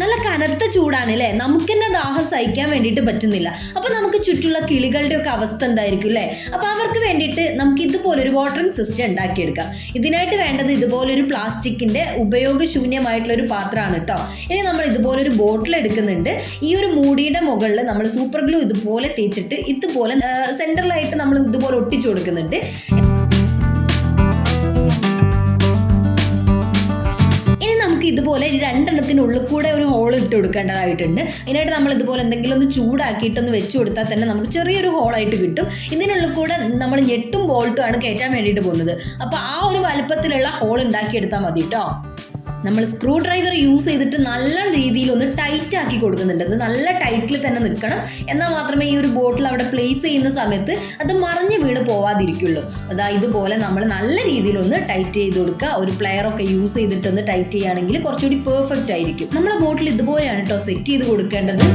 നല്ല കനത്ത ചൂടാണ് അല്ലേ നമുക്ക് തന്നെ ദാഹം സഹിക്കാൻ വേണ്ടിയിട്ട് പറ്റുന്നില്ല. അപ്പൊ നമുക്ക് ചുറ്റുള്ള കിളികളുടെ ഒക്കെ അവസ്ഥ എന്തായിരിക്കും അല്ലേ അപ്പൊ അവർക്ക് വേണ്ടിയിട്ട് നമുക്ക് ഇതുപോലെ ഒരു വാട്ടറിംഗ് സിസ്റ്റം ഉണ്ടാക്കിയെടുക്കാം. ഇതിനായിട്ട് വേണ്ടത് ഇതുപോലൊരു പ്ലാസ്റ്റിക്കിന്റെ ഉപയോഗശൂന്യമായിട്ടുള്ള ഒരു പാത്രമാണ് കേട്ടോ ഇനി നമ്മൾ ഇതുപോലെ ഒരു ബോട്ടിൽ എടുക്കുന്നുണ്ട്. ഈ ഒരു മൂടിയുടെ മുകളിൽ നമ്മൾ സൂപ്പർ ഗ്ലൂ ഇതുപോലെ തേച്ചിട്ട് ഇതുപോലെ സെൻട്രലായിട്ട് നമ്മൾ ഇതുപോലെ ഒട്ടിച്ചു കൊടുക്കുന്നുണ്ട്. നമുക്ക് ഇതുപോലെ രണ്ടെണ്ണത്തിനുള്ളിൽ കൂടെ ഒരു ഹോൾ ഇട്ട് കൊടുക്കേണ്ടതായിട്ടുണ്ട്. അതിനായിട്ട് നമ്മൾ ഇതുപോലെ എന്തെങ്കിലും ഒന്ന് ചൂടാക്കിയിട്ടൊന്ന് വെച്ച് കൊടുത്താൽ തന്നെ നമുക്ക് ചെറിയൊരു ഹോളായിട്ട് കിട്ടും. ഇതിനുള്ളിൽ കൂടെ നമ്മൾ ഞെട്ടും ബോൾട്ടും ആണ് കയറ്റാൻ വേണ്ടിയിട്ട് പോകുന്നത്. അപ്പോൾ ആ ഒരു വലുപ്പത്തിലുള്ള ഹോൾ ഉണ്ടാക്കിയെടുത്താൽ മതി കേട്ടോ നമ്മൾ സ്ക്രൂ ഡ്രൈവർ യൂസ് ചെയ്തിട്ട് നല്ല രീതിയിൽ ഒന്ന് ടൈറ്റ് ആക്കി കൊടുക്കുന്നുണ്ട്. അത് നല്ല ടൈറ്റിൽ തന്നെ നിൽക്കണം. എന്നാൽ മാത്രമേ ഈ ഒരു ബോട്ടിൽ അവിടെ പ്ലേസ് ചെയ്യുന്ന സമയത്ത് അത് മറിഞ്ഞ് വീണ് പോവാതിരിക്കുള്ളൂ. അതാ ഇതുപോലെ നമ്മൾ നല്ല രീതിയിൽ ഒന്ന് ടൈറ്റ് ചെയ്ത് കൊടുക്കുക. ഒരു പ്ലെയർ ഒക്കെ യൂസ് ചെയ്തിട്ടൊന്ന് ടൈറ്റ് ചെയ്യുകയാണെങ്കിൽ കുറച്ചുകൂടി പെർഫെക്റ്റ് ആയിരിക്കും. നമ്മളെ ബോട്ടിൽ ഇതുപോലെയാണ് കേട്ടോ സെറ്റ് ചെയ്ത് കൊടുക്കേണ്ടത്.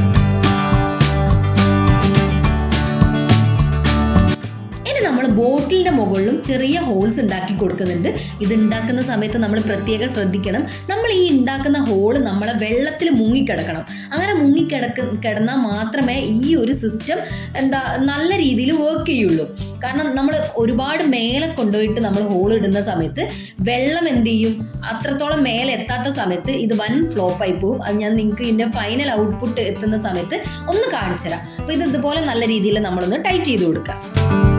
ബോട്ടിലിന്റെ മുകളിലും ചെറിയ ഹോൾസ് ഉണ്ടാക്കി കൊടുക്കുന്നുണ്ട്. ഇത് ഉണ്ടാക്കുന്ന സമയത്ത് നമ്മൾ പ്രത്യേകം ശ്രദ്ധിക്കണം. നമ്മൾ ഈ ഉണ്ടാക്കുന്ന ഹോൾ നമ്മളെ വെള്ളത്തിൽ മുങ്ങിക്കിടക്കണം. അങ്ങനെ മുങ്ങിക്കിടക്ക കിടന്നാൽ മാത്രമേ ഈ ഒരു സിസ്റ്റം എന്താ നല്ല രീതിയിൽ വർക്ക് ചെയ്യുള്ളൂ. കാരണം നമ്മൾ ഒരുപാട് മേലെ കൊണ്ടുപോയിട്ട് നമ്മൾ ഹോൾ ഇടുന്ന സമയത്ത് വെള്ളം എന്ത് ചെയ്യും? അത്രത്തോളം മേലെ എത്താത്ത സമയത്ത് ഇത് വൻ ഫ്ലോപ്പായി പോകും. അത് ഞാൻ നിങ്ങൾക്ക് ഇതിന്റെ ഫൈനൽ ഔട്ട്പുട്ട് എത്തുന്ന സമയത്ത് ഒന്ന് കാണിച്ചു തരാം അപ്പോൾ ഇത് ഇതുപോലെ നല്ല രീതിയിൽ നമ്മളൊന്ന് ടൈറ്റ് ചെയ്ത് കൊടുക്കുക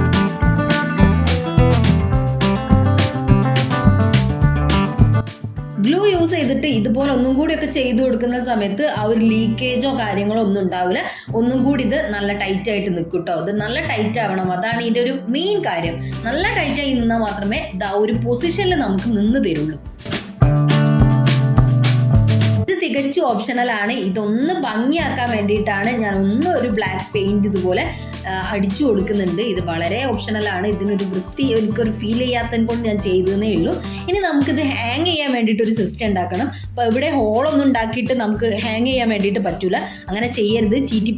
ചെയ്തിട്ട് ഇതുപോലെ ഒന്നും കൂടിയൊക്കെ ചെയ്തു കൊടുക്കുന്ന സമയത്ത് ആ ഒരു ലീക്കേജോ കാര്യങ്ങളോ ഒന്നും ഉണ്ടാവില്ല. ഒന്നും കൂടി ഇത് നല്ല ടൈറ്റ് ആയിട്ട് നിൽക്കും കേട്ടോ ഇത് നല്ല ടൈറ്റ് ആവണം. അതാണ് ഇതിന്റെ ഒരു മെയിൻ കാര്യം. നല്ല ടൈറ്റായി നിന്നാൽ മാത്രമേ ഇത് ആ ഒരു പൊസിഷനിൽ നമുക്ക് നിന്ന് തരുള്ളൂ. തികച്ചു ഓപ്ഷണൽ ആണ്. ഇതൊന്ന് ഭംഗിയാക്കാൻ വേണ്ടിയിട്ടാണ് ഞാൻ ഒന്ന് ഒരു ബ്ലാക്ക് പെയിന്റ് ഇതുപോലെ അടിച്ചു കൊടുക്കുന്നുണ്ട്. ഇത് വളരെ ഓപ്ഷണലാണ് ഇതിനൊരു വൃത്തി എനിക്കൊരു ഫീൽ ചെയ്യാത്തത് കൊണ്ട് ഞാൻ ചെയ്തതേ ഉള്ളൂ. ഇനി നമുക്കിത് ഹാങ് ചെയ്യാൻ വേണ്ടിയിട്ട് ഒരു സിസ്റ്റം ഉണ്ടാക്കണം. അപ്പോൾ ഇവിടെ ഹോളൊന്നും ഉണ്ടാക്കിയിട്ട് നമുക്ക് ഹാങ് ചെയ്യാൻ വേണ്ടിയിട്ട് പറ്റില്ല അങ്ങനെ ചെയ്യരുത്. ചീറ്റി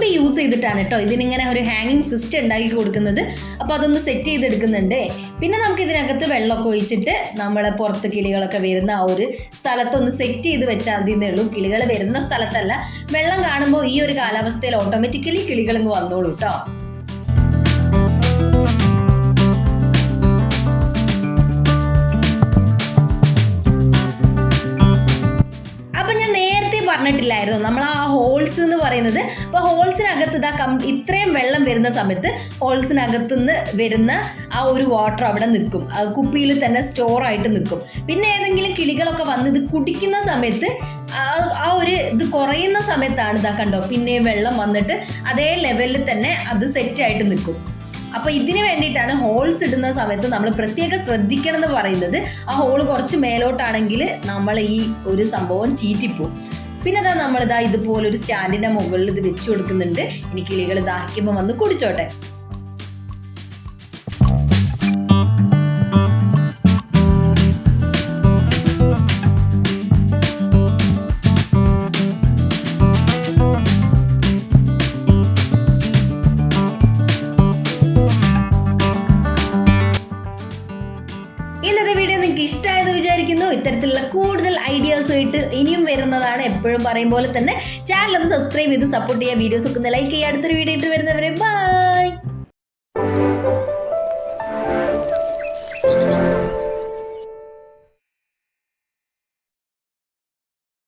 കമ്പി യൂസ് ചെയ്തിട്ടാണ് കേട്ടോ ഇതിനിങ്ങനെ ഒരു ഹാങ്ങിങ് സിസ്റ്റം ഉണ്ടാക്കി കൊടുക്കുന്നത്. അപ്പോൾ അതൊന്ന് സെറ്റ് ചെയ്തെടുക്കുന്നുണ്ട്. പിന്നെ നമുക്ക് ഇതിനകത്ത് വെള്ളമൊക്കെ ഒഴിച്ചിട്ട് നമ്മളെ പുറത്ത് കിളികളൊക്കെ വരുന്ന ആ ഒരു സ്ഥലത്തൊന്ന് സെറ്റ് ചെയ്ത് വെച്ചാൽ മതിയെന്നേ ഉള്ളൂ. കിളികൾ വരുന്ന സ്ഥലത്തല്ല. വെള്ളം കാണുമ്പോൾ ഈ ഒരു കാലാവസ്ഥയിൽ ഓട്ടോമാറ്റിക്കലി കിളികളങ്ങ് വന്നോളൂ കേട്ടോ അപ്പൊ ഞാൻ നേരത്തെ പറഞ്ഞിട്ടില്ലായിരുന്നു. നമ്മൾ ആ ഹോൾസ് എന്ന് പറയുന്നത്. അപ്പോൾ ഹോൾസിനകത്ത് ഇതാ കം ഇത്രയും വെള്ളം വരുന്ന സമയത്ത് ഹോൾസിനകത്ത് നിന്ന് വരുന്ന ആ ഒരു വാട്ടർ അവിടെ നിൽക്കും. കുപ്പിയിൽ തന്നെ സ്റ്റോർ ആയിട്ട് നിൽക്കും. പിന്നെ ഏതെങ്കിലും കിളികളൊക്കെ വന്ന് ഇത് കുടിക്കുന്ന സമയത്ത് ആ- ഒരു ഇത് കുറയുന്ന സമയത്താണ് ഇതാ കണ്ടോ പിന്നെയും വെള്ളം വന്നിട്ട് അതേ ലെവലിൽ തന്നെ അത് സെറ്റ് ആയിട്ട് നിൽക്കും. അപ്പൊ ഇതിന് വേണ്ടിയിട്ടാണ് ഹോൾസ് ഇടുന്ന സമയത്ത് നമ്മൾ പ്രത്യേകം ശ്രദ്ധിക്കണം എന്ന് പറയുന്നത്. ആ ഹോൾ കുറച്ച് മേലോട്ടാണെങ്കിൽ നമ്മൾ ഈ ഒരു സംഭവം ചീറ്റിപ്പോവും. പിന്നെ അതാ നമ്മളിതാ ഇതുപോലെ ഒരു സ്റ്റാൻഡിന്റെ മുകളിൽ ഇത് വെച്ചു കൊടുക്കുന്നുണ്ട്. ഇനി കിളികൾ ദാഹിക്കുമ്പോൾ വന്ന് കുടിച്ചോട്ടെ. വിചാരിക്കുന്നു ഇത്തരത്തിലുള്ള കൂടുതൽ ഐഡിയാസുമായിട്ട് ഇനിയും വരുന്നതാണ് എപ്പോഴും പറയും പോലെ തന്നെ. ചാനൽ ഒന്ന് സബ്സ്ക്രൈബ് ചെയ്ത് സപ്പോർട്ട് ചെയ്യുക വീഡിയോസ് ഒക്കെ ഒന്ന് ലൈക്ക് ചെയ്യുക അടുത്തൊരു വീഡിയോ ഇട്ട് വരുന്നവരെ ബൈ